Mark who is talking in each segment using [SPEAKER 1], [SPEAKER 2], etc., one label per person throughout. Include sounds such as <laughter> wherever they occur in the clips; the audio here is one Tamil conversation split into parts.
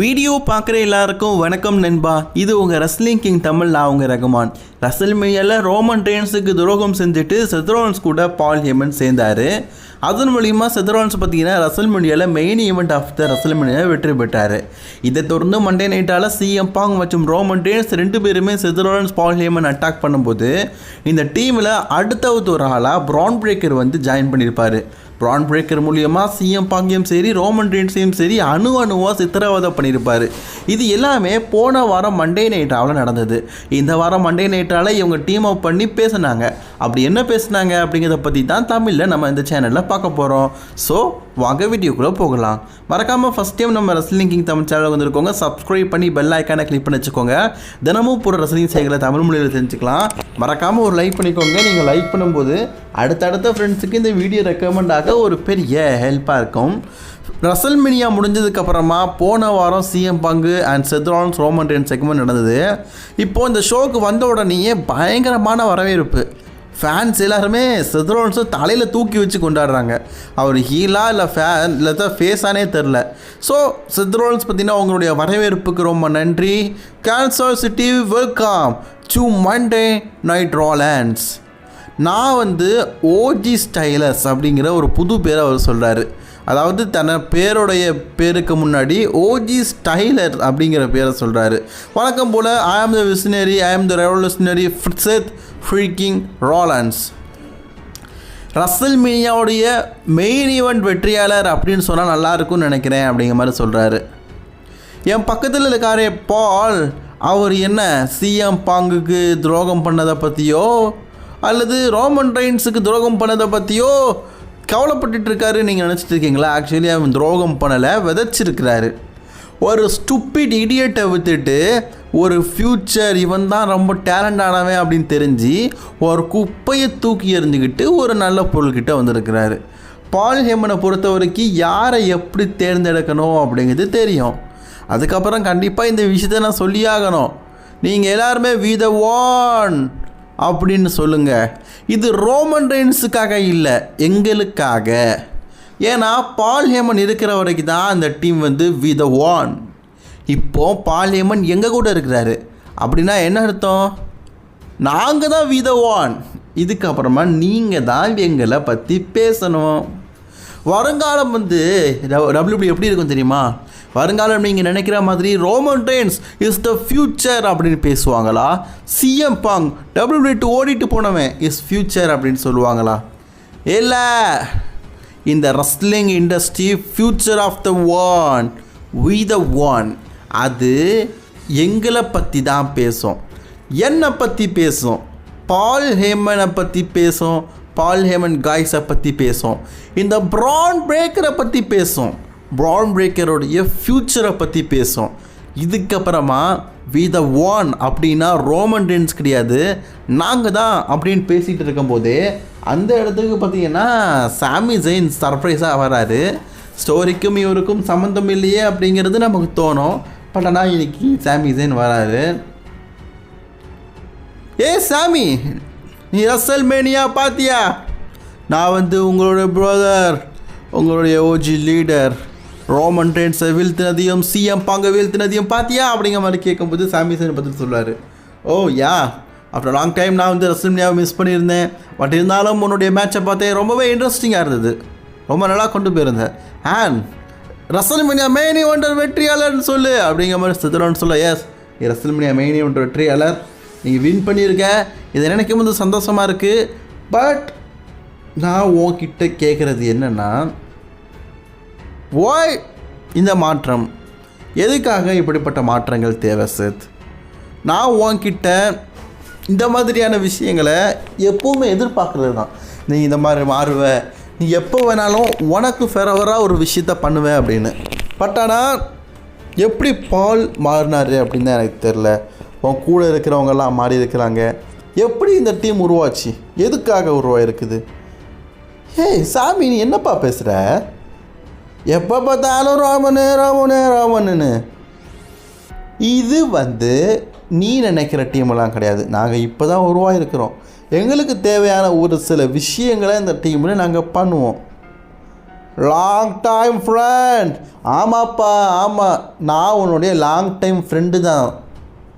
[SPEAKER 1] வீடியோ பார்க்குற எல்லாருக்கும் வணக்கம் நண்பா. இது உங்கள் ரஸ்லிங் கிங் தமிழ் நான் உங்கள் ரகுமான். ரசல் மேயில் ரோமன் ரெயின்ஸுக்கு துரோகம் செஞ்சுட்டு செத்ரோன்ஸ் கூட பால் ஹேமன் சேர்ந்தார். அதன் மூலிமா செத்ரோன்ஸ் பார்த்தீங்கன்னா ரசல் மீடியாவில் மெயின் ஈவெண்ட் ஆஃப் த ரசல் மீடியாவில் வெற்றி பெற்றார். இதை தொடர்ந்து மண்டே நைட்டால் சிஎம் பாங் மற்றும் ரோமன் ரெயின்ஸ் ரெண்டு பேருமே செத்ரோன்ஸ் பால் ஹேமன் அட்டாக் பண்ணும்போது இந்த டீமில் அடுத்தவது ஒரு ஆளாக ப்ரான் பிரேக்கர் வந்து ஜாயின் பண்ணியிருப்பார். பிரான் பிரேக்கர் மூலியமாக சிஎம் பாங்கியும் சரி ரோமன் ரீன்ஸையும் சரி அணு அணுவாக சித்திரவதை பண்ணியிருப்பார். இது எல்லாமே போன வாரம் மண்டே நைட்டாவில் நடந்தது. இந்த வாரம் மண்டே நைட்டால் இவங்க டீம் அப் பண்ணி பேசுனாங்க. அப்படி என்ன பேசுனாங்க அப்படிங்கிறத பற்றி தான் தமிழில் நம்ம இந்த சேனலில் பார்க்க போகிறோம் ஸோ வாங்க வீடியோக்குள்ளே போகலாம். மறக்காமல் ஃபஸ்ட் டைம் நம்ம ரெஸ்லிங் கிங் தமிழ் சேனல் வந்துருக்கோங்க சப்ஸ்கிரைப் பண்ணி பெல் ஐக்கானை கிளிக் பண்ணி வச்சுக்கோங்க. தினமும் போகிற ரசலிங் செய்களை தமிழ் மொழியில் தெரிஞ்சுக்கலாம். மறக்காமல் ஒரு லைக் பண்ணிக்கோங்க. நீங்கள் லைக் பண்ணும்போது அடுத்தடுத்த ஃப்ரெண்ட்ஸுக்கு இந்த வீடியோ ரெக்கமெண்ட் ஆக ஒரு பெரிய ஹெல்ப்பாக இருக்கும். ரசல் மினியா முடிஞ்சதுக்கப்புறமா போன வாரம் CM Punk and Seth Rollins Roman Reign segment நடந்தது. இப்போது இந்த ஷோக்கு வந்த உடனேயே பயங்கரமான வரவேற்பு. ஃபேன்ஸ் எல்லாருமே செத்ரோன்ஸை தலையில் தூக்கி வச்சு கொண்டாடுறாங்க. அவர் ஹீலா இல்லை ஃபேன் இல்லை தான் ஃபேஸானே தெரில ஸோ செத்ரோன்ஸ் பார்த்தீங்கன்னா அவங்களுடைய வரவேற்புக்கு ரொம்ப நன்றி. Kansas City welcome to Monday night Rollins நான் வந்து ஓஜி ஸ்டைலர்ஸ் அப்படிங்கிற ஒரு புது பேரை அவர் சொல்கிறாரு அதாவது தன பேருடைய பேருக்கு முன்னாடி ஓஜி ஸ்டைலர் அப்படிங்கிற பேரை சொல்கிறாரு வழக்கம் போல் ஐ ஆம் the visionary I am the revolutionary ஃபிட்ஸெத் freaking Rollins ரசல் மீனியாவுடைய மெயின் ஈவெண்ட் வெற்றியாளர் அப்படின்னு சொன்னால் நல்லாயிருக்கும்னு நினைக்கிறேன் அப்படிங்கிற மாதிரி சொல்கிறாரு என் பக்கத்தில் இருக்காரே பால் அவர் என்ன சிஎம் பாங்குக்கு துரோகம் பண்ணதை பற்றியோ அல்லது ரோமன் ரைன்ஸுக்கு துரோகம் பண்ணதை பற்றியோ கவலைப்பட்டுட்டு இருக்காரு நீங்கள் நினச்சிட்டு இருக்கீங்களா ஆக்சுவலி அவன் துரோகம் பண்ணலை விதைச்சிருக்கிறாரு. ஒரு ஸ்டூப்பிட் இடியட்டை விற்றுட்டு ஒரு ஃப்யூச்சர் இவன் தான் ரொம்ப டேலண்டானவன் அப்படின்னு தெரிஞ்சு ஒரு குப்பையை தூக்கி எறிஞ்சுக்கிட்டு ஒரு நல்ல பொருள்கிட்ட வந்திருக்கிறாரு. பால் ஹேமனை பொறுத்த வரைக்கும் யாரை எப்படி தேர்ந்தெடுக்கணும் அப்படிங்கிறது தெரியும். அதுக்கப்புறம் கண்டிப்பாக இந்த விஷயத்த நான் சொல்லியாகணும். நீங்கள் எல்லாருமே வி த வான் அப்படின்னு சொல்லுங்கள் இது ரோமன் ரெயின்ஸுக்காக இல்லை எங்களுக்காக. ஏன்னா பால் ஹேமன் இருக்கிற வரைக்கும் தான் அந்த டீம் வந்து வி த ஒன். இப்போ பால் ஹேமன் எங்கள் கூட இருக்கிறாரு? அப்படின்னா என்ன அர்த்தம்? நாங்கள் தான் வி த ஒன். இதுக்கப்புறமா நீங்கள் தான் எங்களை பற்றி பேசணும். வருங்காலம் வந்து டபிள்யூபி எப்படி இருக்கும் தெரியுமா? வருங்காலம் நீங்கள் நினைக்கிற மாதிரி Roman Reigns is the future அப்படின்னு பேசுவாங்களா? சிஎம் பாங் டபிள்யூபி டூ ஓடிட்டு போனவன் இஸ் ஃப்யூச்சர் அப்படின்னு சொல்லுவாங்களா? இல்லை. இந்த wrestling industry future of the one we the one அது எங்களை பற்றி தான் பேசும். என்னை பற்றி பேசும்? பால் ஹேமனை பற்றி பேசும். பால் ஹேமன் காய்ஸை பற்றி பேசும் இந்த ப்ரான் பிரேக்கரை பற்றி பேசும் ப்ரான் பிரேக்கருடைய ஃப்யூச்சரை பற்றி பேசும் இதுக்கப்புறமா வி த ஒன் அப்படின்னா ரோமன் டென்ஸ் கிடையாது. நாங்கள் தான் அப்படின்னு பேசிகிட்டு இருக்கும்போது அந்த இடத்துக்கு பார்த்தீங்கன்னா சாமி ஜெயின் சர்ப்ரைஸாக வராரு. ஸ்டோரிக்கும் இவருக்கும் சம்மந்தம் இல்லையே அப்படிங்கிறது நமக்கு தோணும். பட் ஆனால் இன்னைக்கு சாமி ஜெயின் வராரு. ஏ சாமி நீ ரசல் மேனியா பாத்தியா? நான் வந்து உங்களுடைய பிரதர் உங்களுடைய ஓஜி லீடர் ரோமன் ட்ரெயின்ஸை வீழ்த்தினதையும் சிஎம் பாங்க வீழ்த்தினதையும் பாத்தியா? அப்படிங்கிற மாதிரி கேட்கும்போது சாமிசன் பதில் சொல்லுவார். Oh yeah. After long time நான் வந்து ரசல்மியாவை மிஸ் பண்ணியிருந்தேன். பட் இருந்தாலும் உன்னுடைய மேட்சை பார்த்தேன். ரொம்பவே இன்ட்ரெஸ்டிங்காக இருந்தது. ரொம்ப நல்லா கொண்டு போயிருந்தேன் ஆன் ரசல்மினியா மெயினி ஒன்றர் வெற்றியாளர்னு சொல்லு. அப்படிங்கிற மாதிரி சித்தரன்னு சொல்ல எஸ் ரசல்மினியா மெயினி ஒன்றர் வெற்றியாளர். நீங்கள் வின் பண்ணியிருக்க இதை நினைக்கும் போது சந்தோஷமாக இருக்குது பட் நான் உன்கிட்ட கேட்குறது என்னென்னா ஓய் இந்த மாற்றம்? எதுக்காக இப்படிப்பட்ட மாற்றங்கள் தேவை சேத் நான் உன்கிட்ட இந்த மாதிரியான விஷயங்களை எப்போவுமே எதிர்பார்க்குறது தான். நீ இந்த மாதிரி மாறுவ. நீ எப்போ வேணாலும் உனக்கு ஃபெரவராக ஒரு விஷயத்த பண்ணுவேன் அப்படின்னு. பட் ஆனால் எப்படி பால் மாறினார் அப்படின்னு தான் எனக்கு தெரில உன் கூட இருக்கிறவங்கெல்லாம் மாறி இருக்கிறாங்க. எப்படி இந்த டீம் உருவாச்சு? எதுக்காக உருவாயிருக்குது? ஏய் சாமி நீ என்னப்பா பேசுகிற எப்போ பார்த்தாலும் ராமனு ராமனு ராமனுன்னு. இது வந்து நீ நினைக்கிற டீமெல்லாம் கிடையாது. நாங்கள் இப்போ தான் உருவாகிருக்கிறோம் எங்களுக்கு தேவையான ஒரு சில விஷயங்களை இந்த டீமில் நாங்கள் பண்ணுவோம். லாங் டைம் ஃப்ரெண்ட் ஆமாப்பா ஆமாம் நான் உன்னுடைய லாங் டைம் ஃப்ரெண்டு தான்.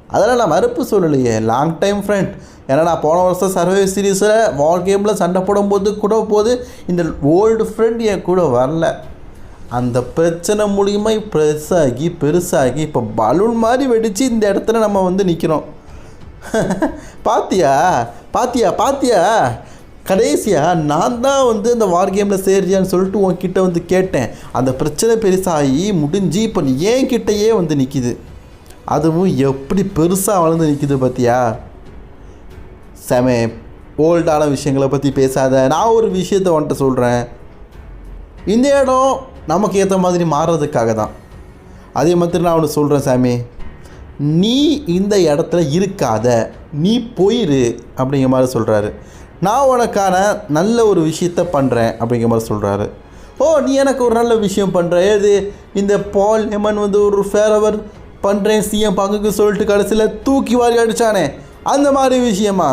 [SPEAKER 1] அதெல்லாம் நான் மறுப்பு சொல்லலையே. லாங் டைம் ஃப்ரெண்ட் ஏன்னா நான் போன வருஷம் சர்வே சீரீஸில் வால் கேமில் சண்டை போடும்போது கூட போது இந்த ஓல்டு ஃப்ரெண்ட் என் கூட வரல. அந்த பிரச்சனை மூலியமாக பெருசாகி பெருசாகி இப்போ பலூன் மாதிரி வெடித்து இந்த இடத்துல நம்ம வந்து நிற்கிறோம் <laughs> பாத்தியா? பாத்தியா? பாத்தியா? கடைசியாக நான் தான் வந்து அந்த வார் கேமில் சேர்றியான்னு சொல்லிட்டு உன்கிட்ட வந்து கேட்டேன். அந்த பிரச்சனை பெருசாகி முடிஞ்சு இப்போ நீ ஏன் கிட்டேயே வந்து நிற்கிது அதுவும் எப்படி பெருசாக வளர்ந்து நிற்கிது பார்த்தியா செம ஓல்டான விஷயங்களை பற்றி பேசாத நான் ஒரு விஷயத்தை வந்துட்டு சொல்கிறேன் இந்த இடம் நமக்கு ஏற்ற மாதிரி மாறுறதுக்காக தான். அதே மாதிரி நான் ஒன்று சொல்கிறேன் சாமி. நீ இந்த இடத்துல இருக்காத நீ போயிரு அப்படிங்கிற மாதிரி சொல்கிறாரு நான் உனக்கான நல்ல ஒரு விஷயத்த பண்ணுறேன் அப்படிங்கிற மாதிரி சொல்கிறாரு ஓ நீ எனக்கு ஒரு நல்ல விஷயம் பண்ணுற ஏது? இந்த பால் ஹெமன் வந்து ஒரு ஃபேரவர் பண்ணுறேன் சிஎம் பங்குக்கு சொல்லிட்டு கடைசியில் தூக்கி வாரி அடித்தானே அந்த மாதிரி விஷயமா?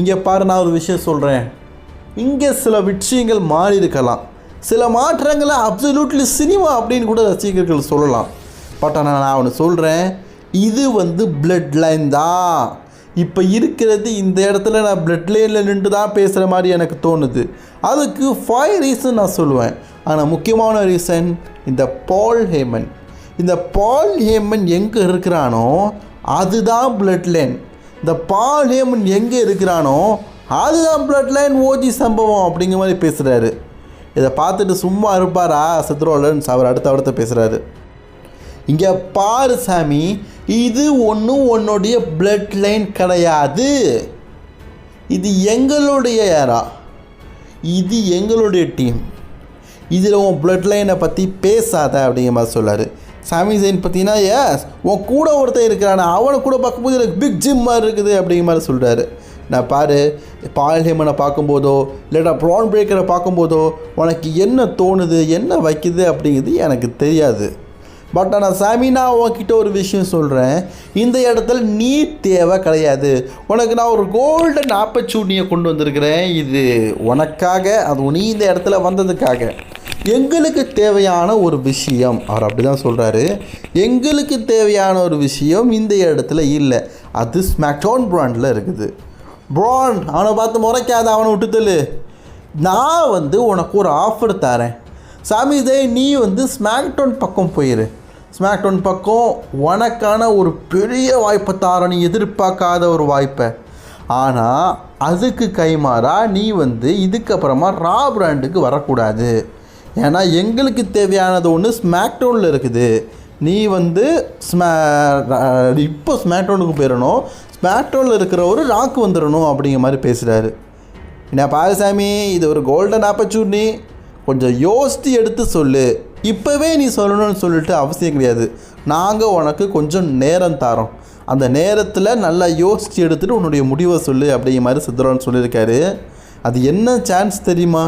[SPEAKER 1] இங்கே பாரு நான் ஒரு விஷயம் சொல்கிறேன் இங்கே சில விஷயங்கள் மாறி இருக்கலாம். சில மாற்றங்களை அப்சல்யூட்லி சினிமா அப்படின்னு கூட ரசிகர்கள் சொல்லலாம். பட் ஆனால் நான் அவனை சொல்கிறேன் இது வந்து பிளட் லைன் தான் இப்போ இருக்கிறது இந்த இடத்துல நான் பிளட் லைனில் நின்று தான் பேசுகிற மாதிரி எனக்கு தோணுது. அதுக்கு ஃபைவ் ரீசன் நான் சொல்லுவேன். ஆனால் முக்கியமான ரீசன் இந்த பால் ஹேமன் இந்த பால் ஹேமன் எங்கே இருக்கிறானோ அதுதான் பிளட் லைன் இந்த பால் ஹேமன் எங்கே இருக்கிறானோ அதுதான் பிளட் லைன் ஓஜி சம்பவம் அப்படிங்கிற மாதிரி பேசுகிறாரு இதை பார்த்துட்டு சும்மா இருப்பாரா சித்ரோலன் அவர் அடுத்த அடுத்த பேசுகிறாரு இங்கே பாரு சாமி இது ஒன்றும் உன்னுடைய பிளட் லைன் கிடையாது. இது எங்களுடைய யாரா? இது எங்களுடைய டீம் இதில் உன் பிளட் லைனை பற்றி பேசாத அப்படிங்கிற மாதிரி சொல்லார். சாமி சைன் பார்த்தீங்கன்னா எஸ் உன் கூட ஒருத்தன் இருக்கிறான். அவனை கூட பார்க்கும்போது எனக்கு பிக் ஜிம் மாதிரி இருக்குது அப்படிங்கிற மாதிரி சொல்கிறாரு நான் பாரு பால் ஹேமனை பார்க்கும்போதோ இல்லைடா ப்ரான் பிரேக்கரை பார்க்கும்போதோ உனக்கு என்ன தோணுது என்ன வைக்குது அப்படிங்கிறது எனக்கு தெரியாது. பட் ஆனால் சாமி நான் உன்கிட்ட ஒரு விஷயம் சொல்கிறேன் இந்த இடத்துல நீ தேவை கிடையாது. உனக்கு நான் ஒரு கோல்டன் ஆப்பர்ச்சுனிட்டியை கொண்டு வந்திருக்கிறேன். இது உனக்காக அது நீ இந்த இடத்துல வந்ததுக்காக. எங்களுக்கு தேவையான ஒரு விஷயம். அவர் அப்படி தான் சொல்கிறாரு எங்களுக்கு தேவையான ஒரு விஷயம் இந்த இடத்துல இல்லை. அது ஸ்மாக்டோன் பிராண்டில் இருக்குது. ப்ரான் அவனை பார்த்து முறைக்காத அவனை விட்டு நான் வந்து உனக்கு ஒரு ஆஃபர் தரேன். சாமி இதே நீ வந்து ஸ்மாக்டோன் பக்கம் போயிரு. ஸ்மாக்டோன் பக்கம் உனக்கான ஒரு பெரிய வாய்ப்பை தார நீ எதிர்பார்க்காத ஒரு வாய்ப்பை. ஆனால் அதுக்கு கைமாறா நீ வந்து இதுக்கப்புறமா ரா பிராண்டுக்கு வரக்கூடாது. ஏன்னா எங்களுக்கு தேவையானது ஒன்று ஸ்மாக்டவுனில் இருக்குது. நீ வந்து ஸ்மே இப்போ ஸ்மாக்டவுனுக்கு போயிடணும் ஸ்மாக்டவுனில் இருக்கிற ஒரு ராக்கு வந்துடணும் அப்படிங்கிற மாதிரி பேசுகிறாரு என்ன பாரசாமி இது ஒரு கோல்டன் ஆப்பர்ச்சுனிட்டி கொஞ்சம் யோசித்து எடுத்து சொல்லு. இப்போவே நீ சொல்லணும்னு சொல்லிட்டு அவசியம் கிடையாது. நாங்கள் உனக்கு கொஞ்சம் நேரம் தரோம். அந்த நேரத்தில் நல்லா யோசித்து எடுத்துகிட்டு உன்னுடைய முடிவை சொல்லு அப்படிங்கிற மாதிரி சித்தரான் சொல்லியிருக்காரு. அது என்ன சான்ஸ் தெரியுமா?